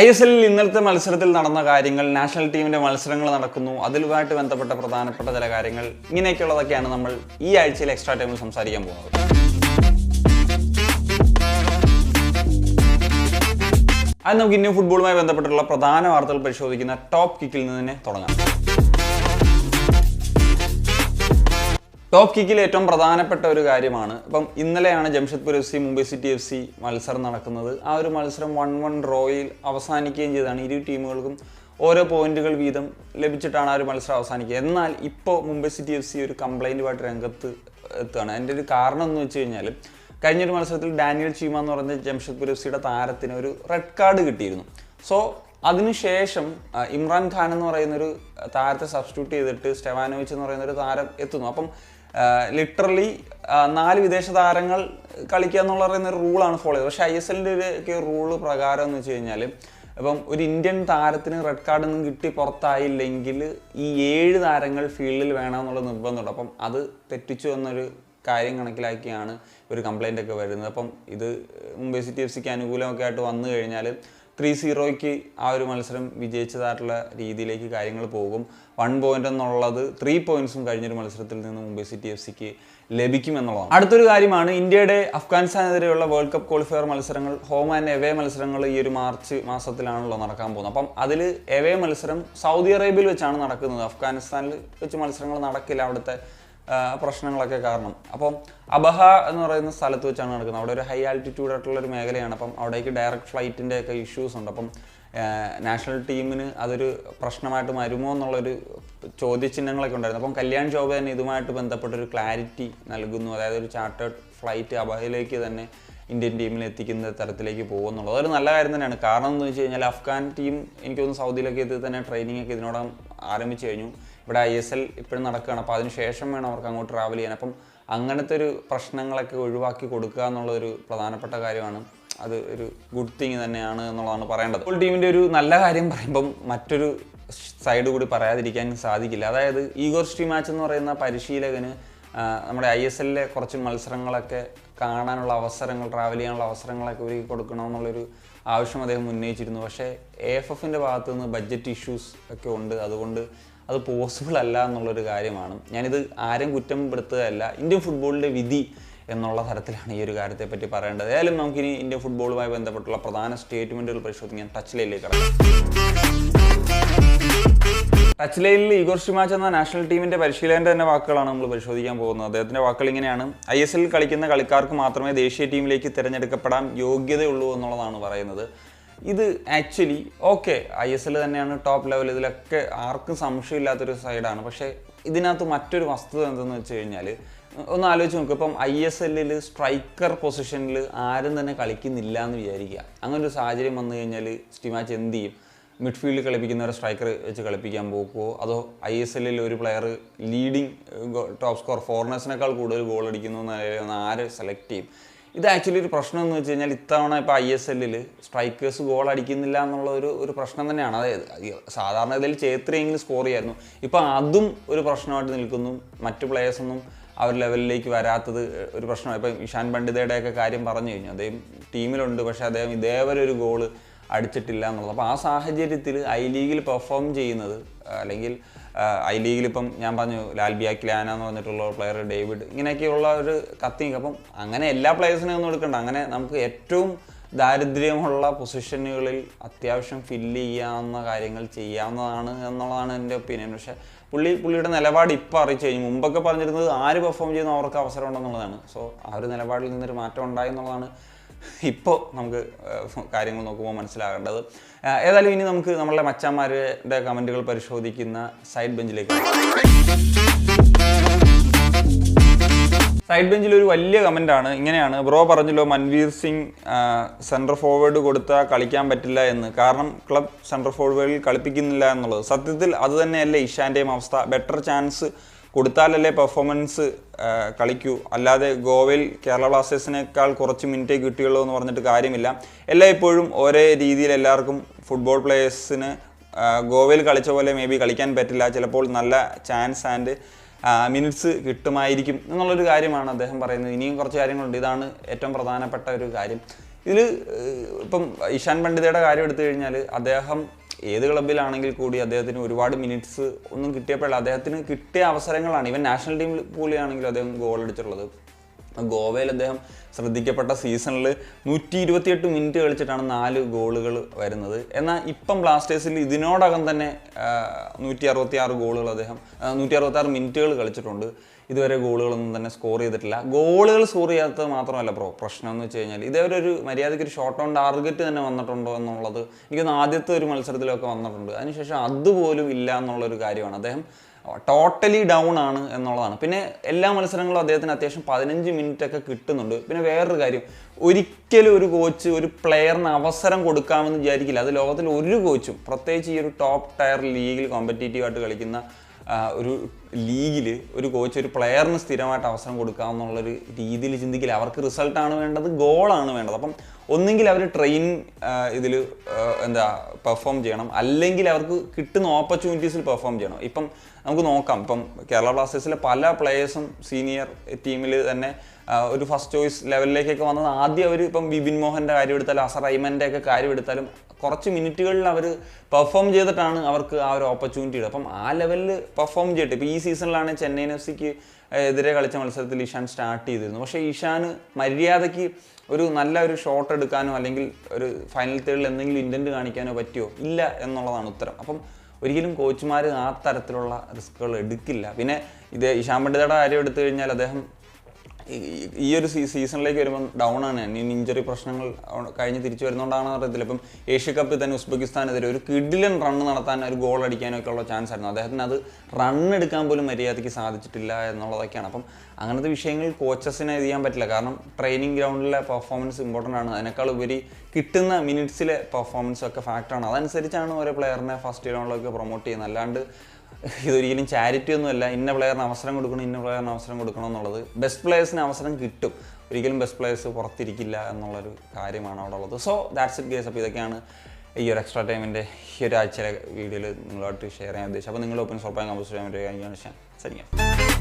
I S എല്ലിൽ ഇന്നലത്തെ മത്സരത്തിൽ നടന്ന കാര്യങ്ങൾ നാഷണൽ ടീമിന്റെ മത്സരങ്ങൾ നടക്കുന്നു. അതിലുമായിട്ട് ബന്ധപ്പെട്ട പ്രധാനപ്പെട്ട ചില കാര്യങ്ങൾ. ഇങ്ങനെയൊക്കെയുള്ളതൊക്കെയാണ് നമ്മൾ ഈ ആഴ്ചയിൽ എക്സ്ട്രാ ടൈമിൽ സംസാരിക്കാൻ പോകുന്നത്. അത് നമുക്ക് ഇന്ത്യൻ ഫുട്ബോളുമായി ബന്ധപ്പെട്ടുള്ള പ്രധാന വാർത്തകൾ പരിശോധിക്കുന്ന ടോപ്പ് കിക്കിൽ നിന്ന് തന്നെ തുടങ്ങാം. ടോപ്പ് കിക്കിൽ ഏറ്റവും പ്രധാനപ്പെട്ട ഒരു കാര്യമാണ്. ഇപ്പം ഇന്നലെയാണ് Jamshedpur F C Mumbai City F C മത്സരം നടക്കുന്നത്. ആ ഒരു മത്സരം വൺ വൺ ഡ്രോയിൽ അവസാനിക്കുകയും ചെയ്താണ് ഇരു ടീമുകൾക്കും ഓരോ പോയിന്റുകൾ വീതം ലഭിച്ചിട്ടാണ് ആ ഒരു മത്സരം അവസാനിക്കുക. എന്നാൽ ഇപ്പോൾ മുംബൈ സിറ്റി എഫ് സി ഒരു കംപ്ലൈന്റുമായിട്ട് രംഗത്ത് എത്തുകയാണ്. അതിന്റെ ഒരു കാരണം എന്ന് വെച്ച് കഴിഞ്ഞാൽ കഴിഞ്ഞൊരു മത്സരത്തിൽ ഡാനിയൽ ചീമ എന്ന് പറഞ്ഞ ജംഷഡ്പൂർ എഫ് സിയുടെ താരത്തിന് ഒരു റെഡ് കാർഡ് കിട്ടിയിരുന്നു. സോ അതിനുശേഷം ഇമ്രാൻ ഖാൻ എന്ന് പറയുന്നൊരു താരത്തെ സബ്സ്റ്റിറ്റ്യൂട്ട് ചെയ്തിട്ട് സ്റ്റെവാനോവിച്ച് എന്ന് പറയുന്ന ഒരു താരം എത്തുന്നു. അപ്പം ലിറ്ററലി നാല് വിദേശ താരങ്ങൾ കളിക്കുക എന്നുള്ള പറയുന്ന ഒരു റൂളാണ് ഫോളോ ചെയ്തത്. പക്ഷേ ഐ എസ് എല്ലിന്റെ ഒക്കെ റൂൾ പ്രകാരം എന്ന് വെച്ച് കഴിഞ്ഞാൽ ഇപ്പം ഒരു ഇന്ത്യൻ താരത്തിന് റെഡ് കാർഡ് ഒന്നും കിട്ടി പുറത്തായില്ലെങ്കിൽ ഈ ഏഴ് താരങ്ങൾ ഫീൽഡിൽ വേണമെന്നുള്ള നിർബന്ധമുണ്ട്. അപ്പം അത് തെറ്റിച്ചു എന്നൊരു കാര്യം കണക്കിലാക്കിയാണ് ഒരു കംപ്ലൈന്റ് ഒക്കെ വരുന്നത്. അപ്പം ഇത് മുംബൈ സിറ്റി എഫ് സിക്ക് അനുകൂലമൊക്കെ ആയിട്ട് വന്നു കഴിഞ്ഞാൽ ത്രീ സീറോയ്ക്ക് ആ ഒരു മത്സരം വിജയിച്ചതായിട്ടുള്ള രീതിയിലേക്ക് കാര്യങ്ങൾ പോകും. വൺ പോയിന്റ് എന്നുള്ളത് ത്രീ പോയിന്റ്സും കഴിഞ്ഞൊരു മത്സരത്തിൽ നിന്ന് മുംബൈ സിറ്റി എഫ് സിക്ക് ലഭിക്കുമെന്നുള്ളതാണ്. അടുത്തൊരു കാര്യമാണ് ഇന്ത്യയുടെ അഫ്ഗാനിസ്ഥാനെതിരെയുള്ള വേൾഡ് കപ്പ് ക്വാളിഫയർ മത്സരങ്ങൾ ഹോം ആൻഡ് എവേ മത്സരങ്ങൾ ഈ ഒരു മാർച്ച് മാസത്തിലാണല്ലോ നടക്കാൻ പോകുന്നത്. അപ്പം അതിൽ എവേ മത്സരം സൗദി അറേബ്യയിൽ വെച്ചാണ് നടക്കുന്നത്. അഫ്ഗാനിസ്ഥാനിൽ വെച്ച് മത്സരങ്ങൾ നടക്കില്ല അവിടുത്തെ പ്രശ്നങ്ങളൊക്കെ കാരണം. അപ്പം അബഹ എന്ന് പറയുന്ന സ്ഥലത്ത് വെച്ചാണ് നടക്കുന്നത്. അവിടെ ഒരു ഹൈ ആൾട്ടിറ്റ്യൂഡ് ആയിട്ടുള്ള ഒരു മേഖലയാണ്. അപ്പം അവിടേക്ക് ഡയറക്റ്റ് ഫ്ലൈറ്റിന്റെ ഒക്കെ ഇഷ്യൂസ് ഉണ്ട്. അപ്പം നാഷണൽ ടീമിന് അതൊരു പ്രശ്നമായിട്ട് വരുമോ എന്നുള്ളൊരു ചോദ്യചിഹ്നങ്ങളൊക്കെ ഉണ്ടായിരുന്നു. അപ്പം കല്യാൺ ശോഭ തന്നെ ഇതുമായിട്ട് ബന്ധപ്പെട്ടൊരു ക്ലാരിറ്റി നൽകുന്നു. അതായത് ഒരു ചാർട്ടേഡ് ഫ്ലൈറ്റ് അബഹയിലേക്ക് തന്നെ ഇന്ത്യൻ ടീമിൽ എത്തിക്കുന്ന തരത്തിലേക്ക് പോകുന്നുള്ളത് അതൊരു നല്ല കാര്യം തന്നെയാണ്. കാരണം എന്ന് വെച്ച് കഴിഞ്ഞാൽ അഫ്ഗാൻ ടീം എനിക്ക് സൗദിയിലൊക്കെ ഇത് തന്നെ ട്രെയിനിങ് ഒക്കെ ഇതിനോടകം ആരംഭിച്ചു കഴിഞ്ഞു. ഇവിടെ ഐ എസ് എൽ ഇപ്പോഴും നടക്കുകയാണ്. അപ്പോൾ അതിന് ശേഷം വേണം അവർക്ക് അങ്ങോട്ട് ട്രാവൽ ചെയ്യാൻ. അപ്പം അങ്ങനത്തെ ഒരു പ്രശ്നങ്ങളൊക്കെ ഒഴിവാക്കി കൊടുക്കുക എന്നുള്ളൊരു പ്രധാനപ്പെട്ട കാര്യമാണ്. അത് ഒരു ഗുഡ് തിങ് തന്നെയാണ് എന്നുള്ളതാണ് പറയേണ്ടത്. ഫുൾ ടീമിന്റെ ഒരു നല്ല കാര്യം പറയുമ്പം മറ്റൊരു സൈഡ് കൂടി പറയാതിരിക്കാൻ സാധിക്കില്ല. അതായത് ഈഗോർ സ്ട്രീ മാച്ച് എന്ന് പറയുന്ന പരിശീലകന് നമ്മുടെ ഐ എസ് എല്ലിലെ കുറച്ച് മത്സരങ്ങളൊക്കെ കാണാനുള്ള അവസരങ്ങൾ ട്രാവൽ ചെയ്യാനുള്ള അവസരങ്ങളൊക്കെ ഒരുക്കി കൊടുക്കണമെന്നുള്ളൊരു ആവശ്യം അദ്ദേഹം ഉന്നയിച്ചിരുന്നു. പക്ഷേ എ എഫ് എഫിന്റെ ഭാഗത്തു നിന്ന് ബഡ്ജറ്റ് ഇഷ്യൂസ് ഒക്കെ ഉണ്ട്. അതുകൊണ്ട് അത് പോസിബിൾ അല്ല എന്നുള്ളൊരു കാര്യമാണ്. ഞാനിത് ആരും കുറ്റം പെടുത്തുകയല്ല ഇന്ത്യൻ ഫുട്ബോളിന്റെ വിധി എന്നുള്ള തരത്തിലാണ് ഈ ഒരു കാര്യത്തെ പറ്റി പറയേണ്ടത്. ഏതായാലും നമുക്കിനി ഇന്ത്യൻ ഫുട്ബോളുമായി ബന്ധപ്പെട്ടുള്ള പ്രധാന സ്റ്റേറ്റ്മെന്റുകൾ പരിശോധിക്കാൻ ടച്ചിലേക്ക് കടക്കാം. ടച്ച് ഇഗോർ ഷിമാച്ച് എന്ന നാഷണൽ ടീമിന്റെ പരിശീലകന്റെ തന്നെ വാക്കുകളാണ് നമ്മൾ പരിശോധിക്കാൻ പോകുന്നത്. അദ്ദേഹത്തിന്റെ വാക്കുകൾ ഇങ്ങനെയാണ്. ഐ എസ് എല്ലിൽ കളിക്കുന്ന കളിക്കാർക്ക് മാത്രമേ ദേശീയ ടീമിലേക്ക് തിരഞ്ഞെടുക്കപ്പെടാൻ യോഗ്യതയുള്ളൂ എന്നുള്ളതാണ് പറയുന്നത്. ഇത് actually okay I S L തന്നെയാണ് ടോപ്പ് ലെവൽ. ഇതിലൊക്കെ ആർക്കും സംശയമില്ലാത്തൊരു സൈഡാണ്. പക്ഷേ ഇതിനകത്ത് മറ്റൊരു വസ്തുത എന്തെന്ന് വെച്ച് കഴിഞ്ഞാൽ ഒന്ന് ആലോചിച്ച് നോക്കുക ഇപ്പം ഐ എസ് എല്ലിൽ സ്ട്രൈക്കർ പൊസിഷനിൽ ആരും തന്നെ കളിക്കുന്നില്ല എന്ന് വിചാരിക്കുക. അങ്ങനെ ഒരു സാഹചര്യം വന്നു കഴിഞ്ഞാൽ സ്റ്റിമാച്ച് എന്ത് ചെയ്യും? മിഡ്ഫീൽഡിൽ കളിപ്പിക്കുന്ന ഒരു സ്ട്രൈക്കർ വെച്ച് കളിപ്പിക്കാൻ പോകുമോ അതോ ഐ എസ് എല്ലിൽ ഒരു പ്ലെയർ ലീഡിങ് ടോപ്പ് സ്കോർ ഫോറിനേഴ്സിനേക്കാൾ കൂടുതൽ ഗോൾ അടിക്കുന്നു എന്ന് ആര് സെലക്ട് ചെയ്യും? ഇത് ആക്ച്വലി ഒരു പ്രശ്നം എന്ന് വെച്ച് കഴിഞ്ഞാൽ ഇത്തവണ ഇപ്പോൾ ഐ എസ് എല്ലിൽ സ്ട്രൈക്കേഴ്സ് ഗോൾ അടിക്കുന്നില്ല എന്നുള്ള ഒരു ഒരു പ്രശ്നം തന്നെയാണ്. അതായത് സാധാരണ ഇതിൽ ചേത്രിയെങ്കിലും സ്കോർ ചെയ്യായിരുന്നു. ഇപ്പോൾ അതും ഒരു പ്രശ്നമായിട്ട് നിൽക്കുന്നു. മറ്റു പ്ലെയേഴ്സൊന്നും ഒരു ലെവലിലേക്ക് വരാത്തത് ഒരു പ്രശ്നമാണ്. ഇപ്പം ഇഷാൻ പണ്ഡിതയുടെയൊക്കെ കാര്യം പറഞ്ഞു കഴിഞ്ഞു. അദ്ദേഹം ടീമിലുണ്ട് പക്ഷേ അദ്ദേഹം ഇതേവരെ ഒരു ഗോൾ അടിച്ചിട്ടില്ല എന്നുള്ളത് അപ്പോൾ ആ സാഹചര്യത്തിൽ ഐ ലീഗിൽ പെർഫോം ചെയ്യുന്നത് അല്ലെങ്കിൽ ഐ ലീഗിൽ ഇപ്പം ഞാൻ പറഞ്ഞു ലാൽബിയ ക്ലാന എന്ന് പറഞ്ഞിട്ടുള്ള പ്ലെയർ ഡേവിഡ് ഇങ്ങനെയൊക്കെയുള്ള ഒരു കത്തിങ് അപ്പം അങ്ങനെ എല്ലാ പ്ലെയേഴ്സിനെയും ഒന്നും എടുക്കണ്ട. അങ്ങനെ നമുക്ക് ഏറ്റവും ദാരിദ്ര്യമുള്ള പൊസിഷനുകളിൽ അത്യാവശ്യം ഫില്ല് ചെയ്യാവുന്ന കാര്യങ്ങൾ ചെയ്യാവുന്നതാണ് എന്നുള്ളതാണ് എന്റെ ഒപ്പീനിയൻ പക്ഷേ പുള്ളി പുള്ളിയുടെ നിലപാട് ഇപ്പോൾ അറിയിച്ചു കഴിഞ്ഞു. മുമ്പൊക്കെ പറഞ്ഞിരുന്നത് ആര് പെർഫോം ചെയ്യുന്ന അവർക്ക് അവസരം ഉണ്ടെന്നുള്ളതാണ്. സോ ആ ഒരു നിലപാടിൽ നിന്നൊരു മാറ്റം ഉണ്ടായി എന്നുള്ളതാണ് ഇപ്പോൾ നമുക്ക് കാര്യങ്ങൾ നോക്കുമ്പോൾ മനസ്സിലാകേണ്ടത്. ഏതായാലും ഇനി നമുക്ക് നമ്മളുടെ മച്ചാന്മാരുടെ കമന്റുകൾ പരിശോധിക്കുന്ന സൈഡ് ബെഞ്ചിലേക്ക് സൈഡ് ബെഞ്ചിൽ ഒരു വലിയ കമന്റ് ആണ് ഇങ്ങനെയാണ് ബ്രോ പറഞ്ഞല്ലോ മൻവീർ സിംഗ് സെൻട്രൽ ഫോർവേഡ് കൊടുത്താൽ കളിക്കാൻ പറ്റില്ല എന്ന്. കാരണം ക്ലബ് സെൻട്രൽ ഫോർവേഡിൽ കളിപ്പിക്കുന്നില്ല എന്നുള്ളത്. സത്യത്തിൽ അത് തന്നെയല്ലേ ഇഷാന്റെയും അവസ്ഥ. ബെറ്റർ ചാൻസ് കൊടുത്താലല്ലേ പെർഫോമൻസ് കളിക്കൂ. അല്ലാതെ ഗോവയിൽ കേരള ബ്ലാസ്റ്റേഴ്സിനേക്കാൾ കുറച്ച് മിനിറ്റേ കിട്ടിയുള്ളൂ എന്ന് പറഞ്ഞിട്ട് കാര്യമില്ല. എല്ലാ ഇപ്പോഴും ഒരേ രീതിയിൽ എല്ലാവർക്കും ഫുട്ബോൾ പ്ലേയേഴ്സിന് ഗോവയിൽ കളിച്ച പോലെ മേ ബി കളിക്കാൻ പറ്റില്ല. ചിലപ്പോൾ നല്ല ചാൻസ് ആൻഡ് മിനിറ്റ്സ് കിട്ടുമായിരിക്കും എന്നുള്ളൊരു കാര്യമാണ് അദ്ദേഹം പറയുന്നത്. ഇനിയും കുറച്ച് കാര്യങ്ങളുണ്ട്. ഇതാണ് ഏറ്റവും പ്രധാനപ്പെട്ട ഒരു കാര്യം. ഇതിൽ ഇപ്പം ഇഷാൻ പണ്ഡിതയുടെ കാര്യം എടുത്തു കഴിഞ്ഞാൽ അദ്ദേഹം ഏത് ക്ലബിലാണെങ്കിൽ കൂടി അദ്ദേഹത്തിന് ഒരുപാട് മിനിറ്റ്സ് ഒന്നും കിട്ടിയപ്പോഴല്ല അദ്ദേഹത്തിന് കിട്ടിയ അവസരങ്ങളാണ്. ഇവൻ നാഷണൽ ടീമിൽ പോലെയാണെങ്കിലും അദ്ദേഹം ഗോൾ അടിച്ചിട്ടുള്ളത്. ഗോവയിൽ അദ്ദേഹം ശ്രദ്ധിക്കപ്പെട്ട സീസണിൽ നൂറ്റി ഇരുപത്തിയെട്ട് മിനിറ്റ് കളിച്ചിട്ടാണ് നാല് ഗോളുകൾ വരുന്നത്. എന്നാൽ ഇപ്പം ബ്ലാസ്റ്റേഴ്സിൽ ഇതിനോടകം തന്നെ നൂറ്റി അറുപത്തി ആറ് ഗോളുകൾ അദ്ദേഹം നൂറ്റി അറുപത്തി ആറ് മിനിറ്റുകൾ കളിച്ചിട്ടുണ്ട്. ഇതുവരെ ഗോളുകളൊന്നും തന്നെ സ്കോർ ചെയ്തിട്ടില്ല. ഗോളുകൾ സ്കോർ ചെയ്യാത്തത് മാത്രമല്ല ബ്രോ പ്രശ്നം എന്ന് വെച്ച് കഴിഞ്ഞാൽ ഇതേവരെ ഒരു മര്യാദയ്ക്ക് ഒരു ഷോർട്ട് ഓൺ ടാർഗറ്റ് തന്നെ വന്നിട്ടുണ്ടോ എന്നുള്ളത് എനിക്കൊന്ന് ആദ്യത്തെ ഒരു മത്സരത്തിലൊക്കെ വന്നിട്ടുണ്ട്. അതിനുശേഷം അതുപോലും ഇല്ല എന്നുള്ളൊരു കാര്യമാണ്. അദ്ദേഹം ടോട്ടലി ഡൗൺ ആണ് എന്നുള്ളതാണ്. പിന്നെ എല്ലാ മത്സരങ്ങളും അദ്ദേഹത്തിന് അത്യാവശ്യം പതിനഞ്ച് മിനിറ്റ് ഒക്കെ കിട്ടുന്നുണ്ട്. പിന്നെ വേറൊരു കാര്യം ഒരിക്കലും ഒരു കോച്ച് ഒരു പ്ലെയറിന് അവസരം കൊടുക്കാമെന്ന് വിചാരിക്കില്ല. അത് ലോകത്തിൽ ഒരു കോച്ചും പ്രത്യേകിച്ച് ഈ ഒരു ടോപ്പ് ടയർ ലീഗിൽ കോമ്പറ്റീറ്റീവ് ആയിട്ട് കളിക്കുന്ന ഒരു ലീഗിൽ ഒരു കോച്ച് ഒരു പ്ലെയറിന് സ്ഥിരമായിട്ട് അവസരം കൊടുക്കാമെന്നുള്ളൊരു രീതിയിൽ ചിന്തിക്കില്ല. അവർക്ക് റിസൾട്ടാണ് വേണ്ടത് ഗോളാണ് വേണ്ടത്. അപ്പം ഒന്നെങ്കിൽ അവർ ട്രെയിൻ ഇതിൽ എന്താ പെർഫോം ചെയ്യണം. അല്ലെങ്കിൽ അവർക്ക് കിട്ടുന്ന ഓപ്പർച്യൂണിറ്റീസിൽ പെർഫോം ചെയ്യണം. ഇപ്പം നമുക്ക് നോക്കാം. ഇപ്പം കേരള ബ്ലാസ്റ്റേഴ്സിലെ പല പ്ലേയേഴ്സും സീനിയർ ടീമിൽ തന്നെ ഒരു ഫസ്റ്റ് ചോയ്സ് ലെവലിലേക്കൊക്കെ വന്നത് ആദ്യം അവർ ഇപ്പം ബിബിൻ മോഹന്റെ കാര്യം എടുത്താലും അസർ ഐമന്റെ ഒക്കെ കാര്യം എടുത്താലും കുറച്ച് മിനിറ്റുകളിൽ അവർ പെർഫോം ചെയ്തിട്ടാണ് അവർക്ക് ആ ഒരു ഓപ്പർച്യൂണിറ്റി അപ്പം ആ ലെവലിൽ പെർഫോം ചെയ്തിട്ട് ഇപ്പോൾ ഈ സീസണിലാണ് ചെന്നൈയിൻ എഫ് സിക്ക് എതിരെ കളിച്ച മത്സരത്തിൽ ഇഷാൻ സ്റ്റാർട്ട് ചെയ്തിരുന്നു പക്ഷേ ഇഷാന് മര്യാദയ്ക്ക് ഒരു നല്ല ഒരു ഷോട്ട് എടുക്കാനോ അല്ലെങ്കിൽ ഒരു ഫൈനൽ തേർഡിൽ എന്തെങ്കിലും ഇന്റന്റ് കാണിക്കാനോ പറ്റിയോ ഇല്ല എന്നുള്ളതാണ് ഉത്തരം. അപ്പം ഒരിക്കലും കോച്ചുമാർ ആ തരത്തിലുള്ള റിസ്കുകൾ എടുക്കില്ല. പിന്നെ ഇത് ഇഷാൻ പണ്ഡിതയുടെ കാര്യം എടുത്തു കഴിഞ്ഞാൽ അദ്ദേഹം ഈ- ഒരു സീസണിലേക്ക് വരുമ്പം ഡൗൺ ആണ് ഇനി ഇഞ്ചറി പ്രശ്നങ്ങൾ കഴിഞ്ഞ് തിരിച്ചു വരുന്നതുകൊണ്ടാണ് അറിയത്തില്ല. ഇപ്പം ഏഷ്യ കപ്പിൽ തന്നെ ഉസ്ബെക്കിസ്ഥാനെതിരെ ഒരു കിഡിലൻ റൺ നടത്താൻ ഒരു ഗോൾ അടിക്കാനൊക്കെ ഉള്ള ചാൻസ് ആയിരുന്നു അദ്ദേഹത്തിന് അത് റൺ എടുക്കാൻ പോലും മര്യാദയ്ക്ക് സാധിച്ചിട്ടില്ല എന്നുള്ളതൊക്കെയാണ്. അപ്പം അങ്ങനത്തെ വിഷയങ്ങൾ കോച്ചസിനെ ഇത് ചെയ്യാൻ പറ്റില്ല. കാരണം ട്രെയിനിങ് ഗ്രൗണ്ടിലെ പെർഫോമൻസ് ഇമ്പോർട്ടന്റ് ആണ്. അതിനേക്കാൾ ഉപരി കിട്ടുന്ന മിനിറ്റ്സിലെ പെർഫോമൻസ് ഒക്കെ ഫാക്ടറാണ് അതനുസരിച്ചാണ് ഓരോ പ്ലെയറിനെ ഫസ്റ്റ് ഇയറിലൊക്കെ പ്രൊമോട്ട് ചെയ്യുന്നത്. അല്ലാണ്ട് ഇതൊരിക്കലും ചാരിറ്റി ഒന്നുമല്ല. ഇന്ന പ്ലെയറിന് അവസരം കൊടുക്കണം ഇന്ന പ്ലെയറിന് അവസരം കൊടുക്കണം എന്നുള്ളത്. ബെസ്റ്റ് പ്ലെയേഴ്സിന് അവസരം കിട്ടും. ഒരിക്കലും ബെസ്റ്റ് പ്ലെയേഴ്സ് പുറത്തിരിക്കില്ല എന്നുള്ളൊരു കാര്യമാണ് അവിടെ ഉള്ളത്. സോ ദാറ്റ്സ് ഇറ്റ് ഗേസ് അപ്പോൾ ഇതൊക്കെയാണ് ഈ ഒരു എക്സ്ട്രാ ടൈമിന്റെ ഈ ഒരു ആഴ്ചയിലെ വീഡിയോയിൽ നിങ്ങളുമായിട്ട് ഷെയർ ചെയ്യാൻ ഉദ്ദേശിച്ചത്. അപ്പോൾ നിങ്ങൾ ഓപ്പൺ സോപ്പാൻ കമ്പോസ് ചെയ്യാൻ പറ്റുക സരിക്കാം